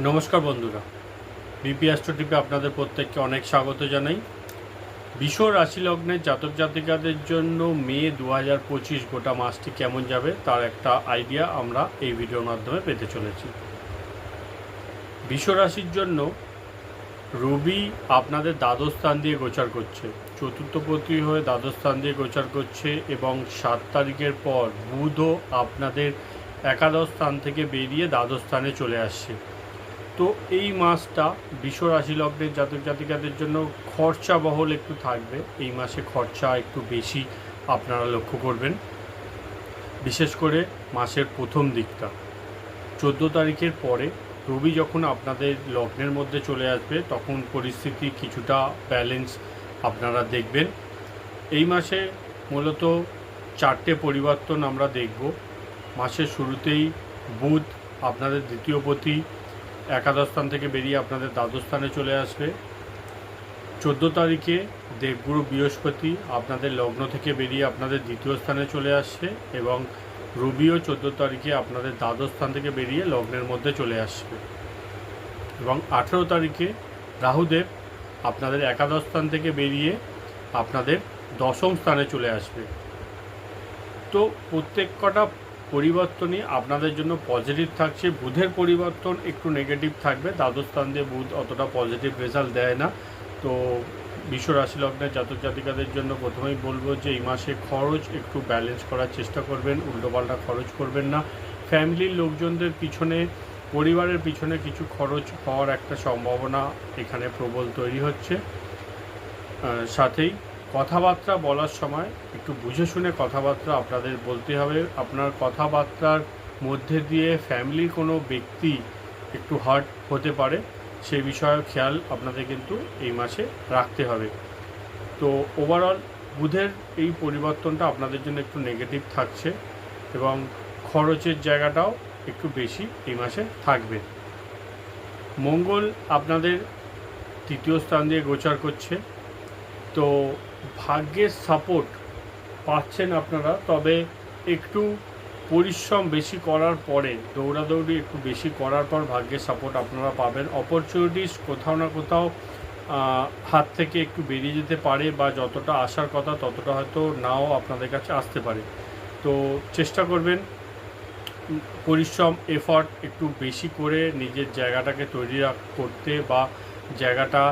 নমস্কার বন্ধুরা। বিপি আপনাদের প্রত্যেককে অনেক স্বাগত জানাই। বিশ্ব রাশি লগ্নের জাতক জাতিকাদের জন্য মে দু হাজার পঁচিশ গোটা মাসটি কেমন যাবে তার একটা আইডিয়া আমরা এই ভিডিওর মাধ্যমে পেতে চলেছি। বিশ্ব রাশির জন্য রবি আপনাদের দ্বাদশ স্থান দিয়ে গোচার করছে। চতুর্থপতি হয়ে দ্বাদশ স্থান দিয়ে গোচার করছে এবং সাত তারিখের পর বুধও আপনাদের একাদশ স্থান থেকে বেরিয়ে দ্বাদশ স্থানে চলে আসছে। তো এই মাসটা বিশ্ব রাশি লগ্নের জাতক জাতিকাদের জন্য খরচা বহল একটু থাকবে। এই মাসে খরচা একটু বেশি আপনারা লক্ষ্য করবেন। বিশেষ করে মাসের প্রথম দিকটা। চোদ্দ তারিখের পরে রবি যখন আপনাদের লগ্নের মধ্যে চলে আসবে, তখন পরিস্থিতি কিছুটা ব্যালেন্স আপনারা দেখবেন। এই মাসে মূলত চারটে পরিবর্তন আমরা দেখব। মাসের শুরুতেই বুধ, আপনাদের দ্বিতীয় পতি একাদশ স্থান থেকে বেরিয়ে আপনাদের দ্বাদশ স্থানে চলে আসবে। চোদ্দ তারিখে দেবগুরু বৃহস্পতি আপনাদের লগ্ন থেকে বেরিয়ে আপনাদের দ্বিতীয় স্থানে চলে আসছে এবং রবিও চোদ্দ তারিখে আপনাদের দ্বাদশ স্থান থেকে বেরিয়ে লগ্নের মধ্যে চলে আসবে। এবং আঠেরো তারিখে রাহুদেব আপনাদের একাদশ স্থান থেকে বেরিয়ে আপনাদের দশম স্থানে চলে আসবে। তো প্রত্যেক কটা পরিবর্তনই আপনাদের জন্য পজিটিভ থাকছে। বুধের পরিবর্তন একটু নেগেটিভ থাকবে। দ্বাদশ স্থান দিয়ে বুধ অতটা পজিটিভ রেজাল্ট দেয় না। তো বিশ্ব রাশি লগ্নের জাতক জাতিকাদের জন্য প্রথমেই বলব যে, এই মাসে খরচ একটু ব্যালেন্স করার চেষ্টা করবেন। উল্টোপাল্টা খরচ করবেন না। ফ্যামিলির লোকজনদের পিছনে, পরিবারের পিছনে কিছু খরচ হওয়ার একটা সম্ভাবনা এখানে প্রবল তৈরি হচ্ছে। সাথেই কথাবার্তা বলার সময় একটু বুঝে শুনে কথাবার্তা আপনাদের বলতে হবে। আপনার কথাবার্তার মধ্যে দিয়ে ফ্যামিলির কোনো ব্যক্তি একটু হার্ট হতে পারে সেই বিষয়ে খেয়াল আপনাদের কিন্তু এই মাসে রাখতে হবে। তো ওভারঅল বুধের এই পরিবর্তনটা আপনাদের জন্য একটু নেগেটিভ থাকছে এবং খরচের জায়গাটাও একটু বেশি এই মাসে থাকবে। মঙ্গল আপনাদের তৃতীয় স্থান দিয়ে গোচার করছে। তো ভাগ্যের সাপোর্ট পাচ্ছেন আপনারা, তবে একটু পরিশ্রম বেশি করার পরে, দৌড়াদৌড়ি একটু বেশি করার পর ভাগ্যের সাপোর্ট আপনারা পাবেন। অপরচুনিটিস কোথাও না কোথাও হাত থেকে একটু বেরিয়ে যেতে পারে বা যতটা আসার কথা ততটা হয়তো নাও আপনাদের কাছে আসতে পারে। তো চেষ্টা করবেন, পরিশ্রম এফর্ট একটু বেশি করে নিজের জায়গাটাকে তৈরি করতে বা জায়গাটা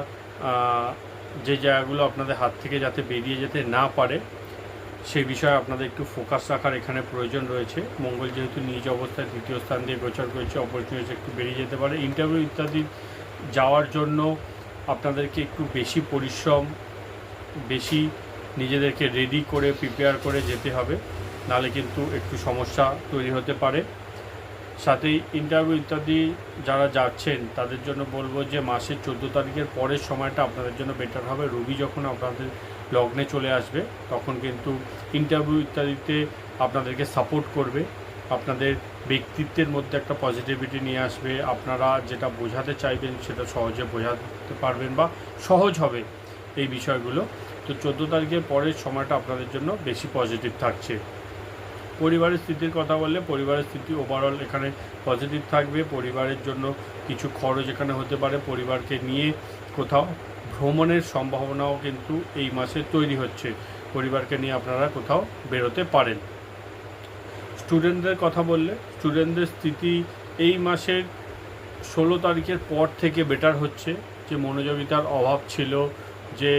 যে জায়গাগুলো আপনাদের হাত থেকে যাতে বেরিয়ে যেতে না পারে, সেই বিষয়ে আপনাদের একটু ফোকাস রাখার এখানে প্রয়োজন রয়েছে। মঙ্গল যেহেতু নিজ অবস্থায় তৃতীয় স্থান দিয়ে গোচর করেছে অপরচুনিটি একটু বেরিয়ে যেতে পারে। ইন্টারভিউ ইত্যাদি যাওয়ার জন্য আপনাদেরকে একটু বেশি পরিশ্রম, বেশি নিজেদেরকে রেডি করে প্রিপেয়ার করে যেতে হবে। নাহলে কিন্তু একটু সমস্যা তৈরি হতে পারে। সাথেই ইন্টারভিউ ইত্যাদি যারা যাচ্ছেন, তাদের জন্য বলব যে মাসের চোদ্দ তারিখের পরের সময়টা আপনাদের জন্য বেটার হবে। রবি যখন আপনাদের লগ্নে চলে আসবে, তখন কিন্তু ইন্টারভিউ ইত্যাদিতে আপনাদেরকে সাপোর্ট করবে। আপনাদের ব্যক্তিত্বের মধ্যে একটা পজিটিভিটি নিয়ে আসবে। আপনারা যেটা বোঝাতে চাইবেন, সেটা সহজে বোঝাতে পারবেন বা সহজ হবে এই বিষয়গুলো। তো চোদ্দ তারিখের পরের সময়টা আপনাদের জন্য বেশি পজিটিভ থাকছে। পরিবারের স্থিতির কথা বললে পরিবারের স্থিতি ওভারঅল এখানে পজিটিভ থাকবে। পরিবারের জন্য কিছু খরচ এখানে হতে পারে। পরিবারকে নিয়ে কোথাও ভ্রমণের সম্ভাবনাও কিন্তু এই মাসে তৈরি হচ্ছে। পরিবারকে নিয়ে আপনারা কোথাও বেরোতে পারেন। স্টুডেন্টদের কথা বললে স্টুডেন্টদের স্থিতি এই মাসের ষোলো তারিখের পর থেকে বেটার হচ্ছে। যে মনোযোগিতার অভাব ছিল যে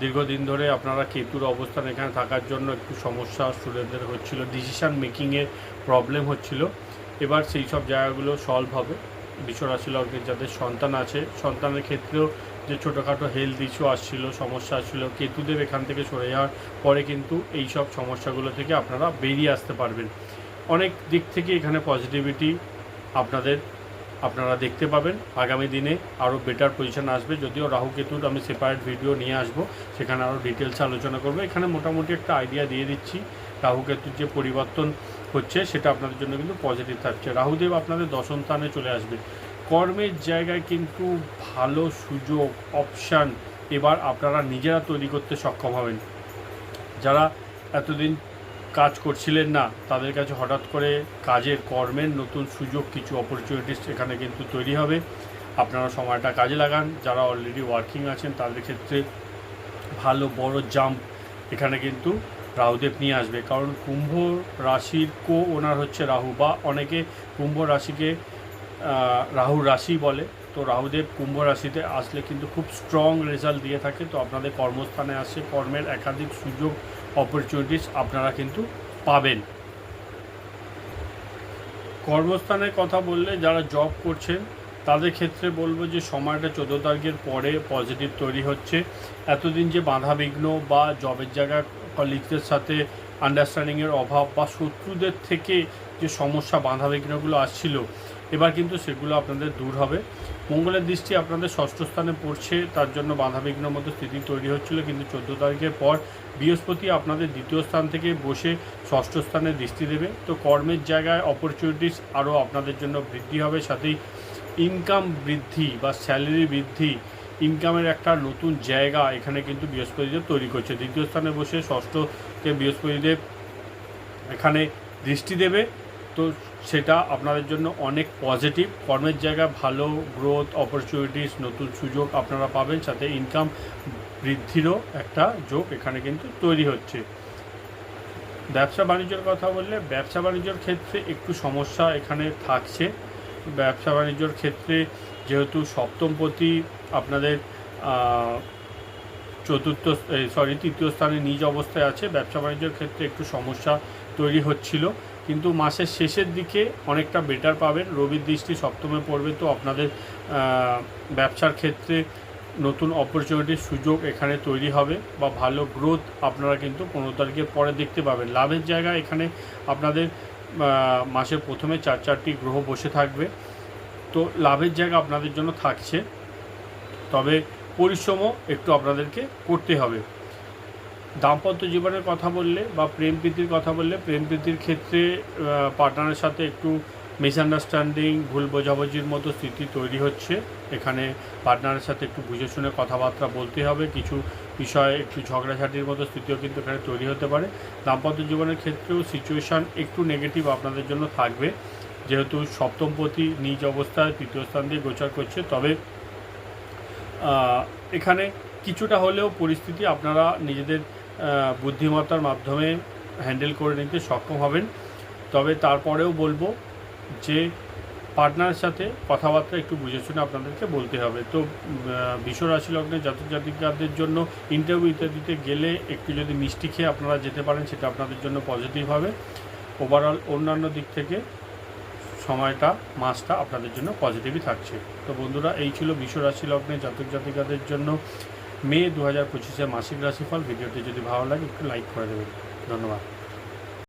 দীর্ঘদিন ধরে আপনারা কেতুর অবস্থান এখানে থাকার জন্য একটু সমস্যা স্টুডেন্টদের হচ্ছিল ডিসিশান মেকিংয়ে প্রবলেম হচ্ছিল। এবার সেই সব জায়গাগুলো সলভ হবে। বিশ্বরাশি লগ্নের যাদের সন্তান আছে, সন্তানের ক্ষেত্রেও যে ছোটোখাটো হেলথ ইস্যু আসছিল, সমস্যা আসছিল কেতুদেব এখান থেকে সরে যাওয়ার পরে কিন্তু এই সব সমস্যাগুলো থেকে আপনারা বেরিয়ে আসতে পারবেন। অনেক দিক থেকে এখানে পজিটিভিটি আপনাদের আপনারা দেখতে পাবেন। আগামী দিনে আরও বেটার পজিশন আসবে। যদিও রাহু কেতুর আমি সেপারেট ভিডিও নিয়ে আসব, সেখানে আরও ডিটেলস আলোচনা করব। এখানে মোটামুটি একটা আইডিয়া দিয়ে দিচ্ছি, রাহু কেতুর যে পরিবর্তন হচ্ছে, সেটা আপনাদের জন্য কিন্তু পজিটিভ থাকছে। রাহুদেব আপনাদের দশম স্থানে চলে আসবে। কর্মের জায়গায় কিন্তু ভালো সুযোগ অপশান এবার আপনারা নিজেরা তৈরি করতে সক্ষম হবেন। যারা এতদিন কাজ করছিলেন না, তাদের কাছে হঠাৎ করে কাজের কর্মের নতুন সুযোগ, কিছু অপরচুনিটিস এখানে কিন্তু তৈরি হবে। আপনারা সময়টা কাজে লাগান, যারা অলরেডি ওয়ার্কিং আছেন, তাদের ক্ষেত্রে ভালো, বড় জাম্প এখানে কিন্তু রাহুদেব নিয়ে আসবে। কারণ কুম্ভ রাশির কো ওনার হচ্ছে রাহু, বা অনেকে কুম্ভ রাশিকে রাহুর রাশি বলে। তো রাহুদেব কুম্ভ রাশিতে আসলে কিন্তু খুব স্ট্রং রেজাল্ট দিয়ে থাকে। তো আপনাদের কর্মস্থানে আসে, কর্মের একাধিক সুযোগ অপরচুনিটিস আপনারা কিন্তু পাবেন। কর্মস্থানের কথা বললে যারা জব করছেন, তাদের ক্ষেত্রে বলব যে সময়টা চোদ্দ তারিখের পরে পজিটিভ তৈরি হচ্ছে। এতদিন যে বাধা বিঘ্ন বা জবের জায়গায় কলিগদের সাথে আন্ডারস্ট্যান্ডিংয়ের অভাব বা শত্রুদের থেকে যে সমস্যা বাধা বিঘ্নগুলো আসছিল এবার কিন্তু সেগুলো আপনাদের দূর হবে। মঙ্গলের দৃষ্টি আপনাদের ষষ্ঠ স্থানে পড়ছে, তার জন্য বাধা বিঘ্নের মতো স্থিতি তৈরি হচ্ছিল, কিন্তু চোদ্দ তারিখের পর বৃহস্পতি আপনাদের দ্বিতীয় স্থান থেকে বসে ষষ্ঠ স্থানে দৃষ্টি দেবে। তো কর্মের জায়গায় অপরচুনিটিস আরও আপনাদের জন্য বৃদ্ধি হবে, সাথেই ইনকাম বৃদ্ধি বা স্যালারি বৃদ্ধি ইনকামের একটা নতুন জায়গা এখানে কিন্তু বৃহস্পতিদেব তৈরি করছে। দ্বিতীয় স্থানে বসে ষষ্ঠকে বৃহস্পতিদেব এখানে দৃষ্টি দেবে। তো সেটা আপনাদের জন্য অনেক পজিটিভ। কর্মের জায়গায় ভালো গ্রোথ অপরচুনিটিস নতুন সুযোগ আপনারা পাবেন সাথে ইনকাম বৃদ্ধিরও একটা যোগ এখানে কিন্তু তৈরি হচ্ছে। ব্যবসা বাণিজ্যের কথা বললে ব্যবসা বাণিজ্যের ক্ষেত্রে একটু সমস্যা এখানে থাকছে। ব্যবসা বাণিজ্যর ক্ষেত্রে যেহেতু সপ্তমপতি আপনাদের আহ, চতুর্থ সরি তৃতীয় স্থানে নিজ অবস্থায় আছে ব্যবসা বাণিজ্যের ক্ষেত্রে একটু সমস্যা তৈরি হচ্ছিল। কিন্তু মাসের শেষের দিকে অনেকটা বেটার পাবেন। রবির দৃষ্টি সপ্তমে পড়বে তো আপনাদের ব্যবসার ক্ষেত্রে নতুন অপরচুনিটির সুযোগ এখানে তৈরি হবে বা ভালো গ্রোথ আপনারা কিন্তু পনেরো তারিখের পরে দেখতে পাবেন। লাভের জায়গা এখানে আপনাদের মাসের প্রথমে চার চারটি গ্রহ বসে থাকবে। তো লাভের জায়গা আপনাদের জন্য থাকছে। তবে পরিশ্রমও একটু আপনাদেরকে করতে হবে। দাম্পত্য জীবনের কথা বললে বা প্রেম প্রীতির কথা বললে, প্রেম প্রীতির ক্ষেত্রে পার্টনারের সাথে একটু মিসআন্ডারস্ট্যান্ডিং ভুল বোঝাবুঝির মতো স্থিতি তৈরি হচ্ছে। এখানে পার্টনারের সাথে একটু বুঝে শুনে কথাবার্তা বলতে হবে। কিছু বিষয়ে একটু ঝগড়াঝাটির মতো স্থিতিও কিন্তু এখানে তৈরি হতে পারে। দাম্পত্য জীবনের ক্ষেত্রেও সিচুয়েশান একটু নেগেটিভ আপনাদের জন্য থাকবে। যেহেতু সপ্তমপতি নিজ অবস্থায় তৃতীয় স্থান দিয়ে গোচর করছে, তবে এখানে কিছুটা হলেও পরিস্থিতি আপনারা নিজেদের বুদ্ধিমত্তার মাধ্যমে হ্যান্ডেল করে নিতে সক্ষম হবেন। তবে তারপরেও বলব যে পার্টনারের সাথে কথাবার্তা একটু বুঝে শুনে আপনাদেরকে বলতে হবে। তো বিশ্ব রাশি লগ্নে জাতক জাতিকাদের জন্য ইন্টারভিউ ইত্যাদিতে গেলে একটু যদি মিষ্টি খেয়ে আপনারা যেতে পারেন, সেটা আপনাদের জন্য পজিটিভ হবে। ওভারঅল অন্যান্য দিক থেকে সময়টা, মাসটা আপনাদের জন্য পজিটিভই থাকছে। তো বন্ধুরা, এই ছিল বিশ্ব রাশি লগ্নে জাতক জাতিকাদের জন্য মে দু হাজার পঁচিশে মাসিক রাশিফল। ভিডিওটি যদি ভালো লাগে, একটু লাইক করে দেবেন। ধন্যবাদ।